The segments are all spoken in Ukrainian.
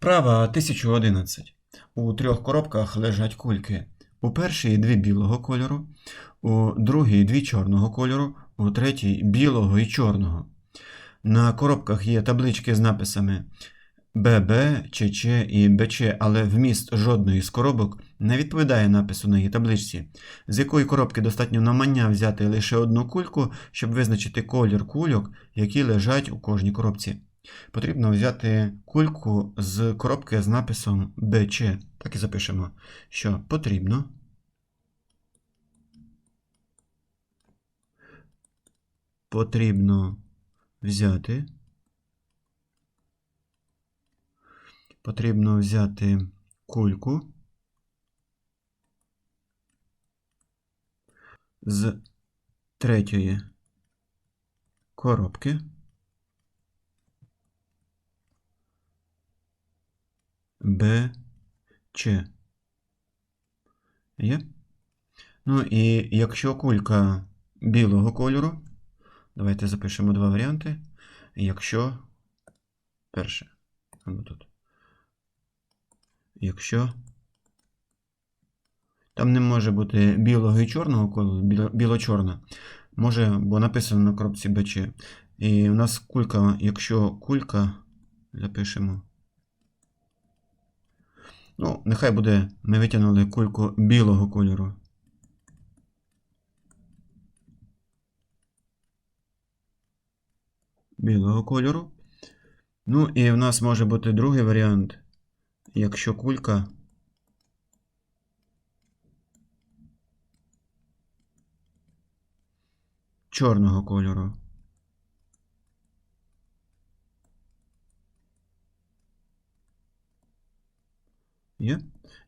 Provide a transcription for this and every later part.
Вправа 1011. У трьох коробках лежать кульки. У першій дві білого кольору, у другій дві чорного кольору, у третій білого і чорного. На коробках є таблички з написами ББ, ЧЧ і БЧ, але вміст жодної з коробок не відповідає напису на її табличці. З якої коробки достатньо намання взяти лише одну кульку, щоб визначити колір кульок, які лежать у кожній коробці. Потрібно взяти кульку з коробки з написом БЧ. Так і запишемо, що потрібно. Потрібно взяти. Потрібно взяти кульку з третьої коробки. Б, Ч. Є? Ну і якщо кулька білого кольору, давайте запишемо два варіанти. Якщо перше, або тут. Якщо там не може бути білого і чорного кольору, біло- біло-чорна, може, бо написано на коробці БЧ. І у нас кулька, якщо кулька, запишемо. Ну, нехай буде, ми витягнули кульку білого кольору. Білого кольору. Ну, і в нас може бути другий варіант, якщо кулька чорного кольору. Є?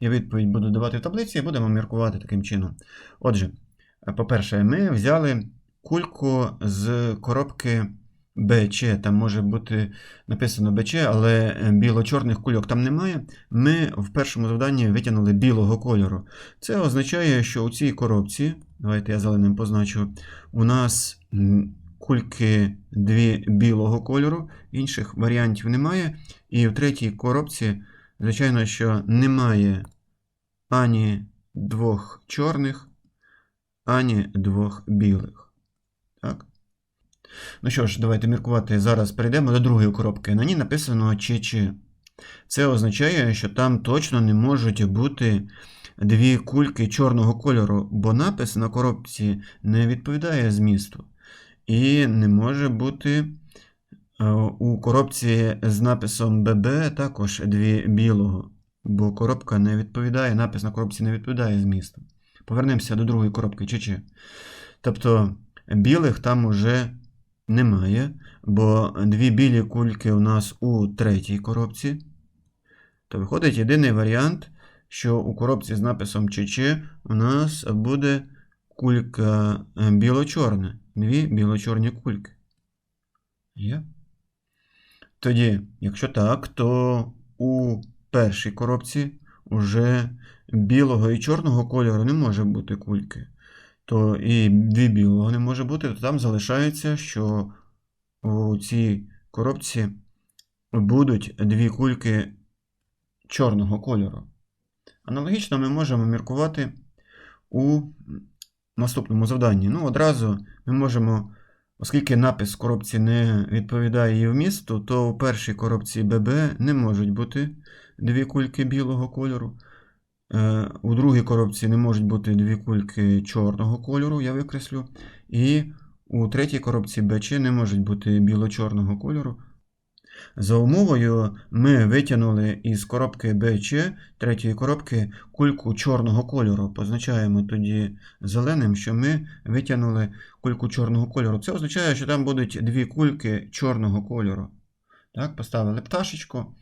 Я відповідь буду давати в таблиці і будемо міркувати таким чином. Отже, е, по-перше, ми взяли кульку з коробки БЧ. Там може бути написано БЧ, але е, біло-чорних кульок там немає. Ми в першому завданні витягнули білого кольору. Це означає, що у цій коробці, давайте я зеленим позначу, у нас кульки дві білого кольору, інших варіантів немає. І в третій коробці. Звичайно, що немає ані двох чорних, ані двох білих. Так? Ну що ж, давайте міркувати. Зараз перейдемо до другої коробки. На ній написано ЧЧ. Це означає, що там точно не можуть бути дві кульки чорного кольору, бо напис на коробці не відповідає змісту. І не може бути У коробці з написом ББ також дві білого, бо коробка не відповідає, напис на коробці не відповідає змісту. Повернемося до другої коробки ЧЧ. Тобто білих там уже немає, бо дві білі кульки у нас у третій коробці. То виходить єдиний варіант, що у коробці з написом ЧЧ у нас буде кулька е, біло-чорна. Дві біло-чорні кульки. Є? Тоді, якщо так, то у першій коробці вже білого і чорного кольору не може бути кульки. То і дві білого не може бути, то там залишається, що у цій коробці будуть дві кульки чорного кольору. Аналогічно ми можемо міркувати у наступному завданні. Ну, одразу ми можемо Оскільки напис коробці не відповідає її вмісту, то у першій коробці ББ не можуть бути дві кульки білого кольору. Е, У другій коробці не можуть бути дві кульки чорного кольору, я викреслю. І у третій коробці БЧ не можуть бути біло-чорного кольору. За умовою ми витягнули із коробки БЧ третьої коробки кульку чорного кольору. Позначаємо тоді зеленим, що ми витягнули кульку чорного кольору. Це означає, що там будуть дві кульки чорного кольору. Так, Поставили пташечку.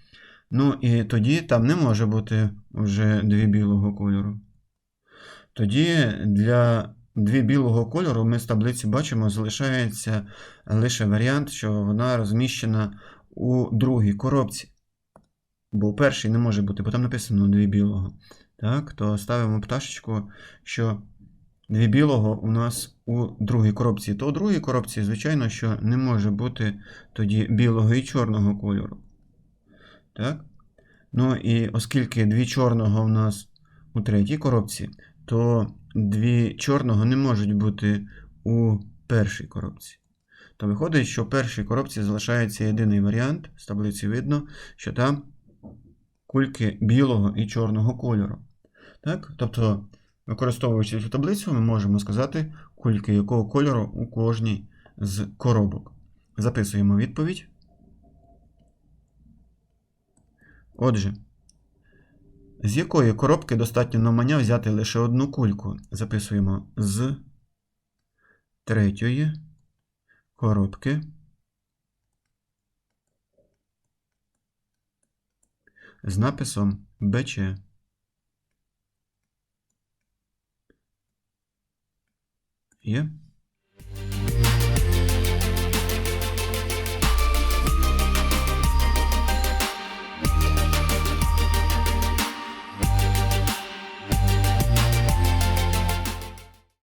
Ну і тоді там не може бути вже дві білого кольору. Тоді для дві білого кольору ми з таблиці бачимо, залишається лише варіант, що вона розміщена у другій коробці. Бо у першій не може бути, бо там написано дві білого. Так, то ставимо пташечку, що дві білого у нас у другій коробці. То у другій коробці, звичайно, що не може бути тоді білого і чорного кольору. Так? Ну і оскільки дві чорного в нас у третій коробці, то дві чорного не можуть бути у першій коробці. То виходить, що в першій коробці залишається єдиний варіант, з таблиці видно, що там кульки білого і чорного кольору. Так? Тобто, використовуючи цю таблицю, ми можемо сказати, кульки якого кольору у кожній з коробок. Записуємо відповідь. Отже, з якої коробки достатньо навмання взяти лише одну кульку? Записуємо з третьої коробки. З написом БЧ. Є.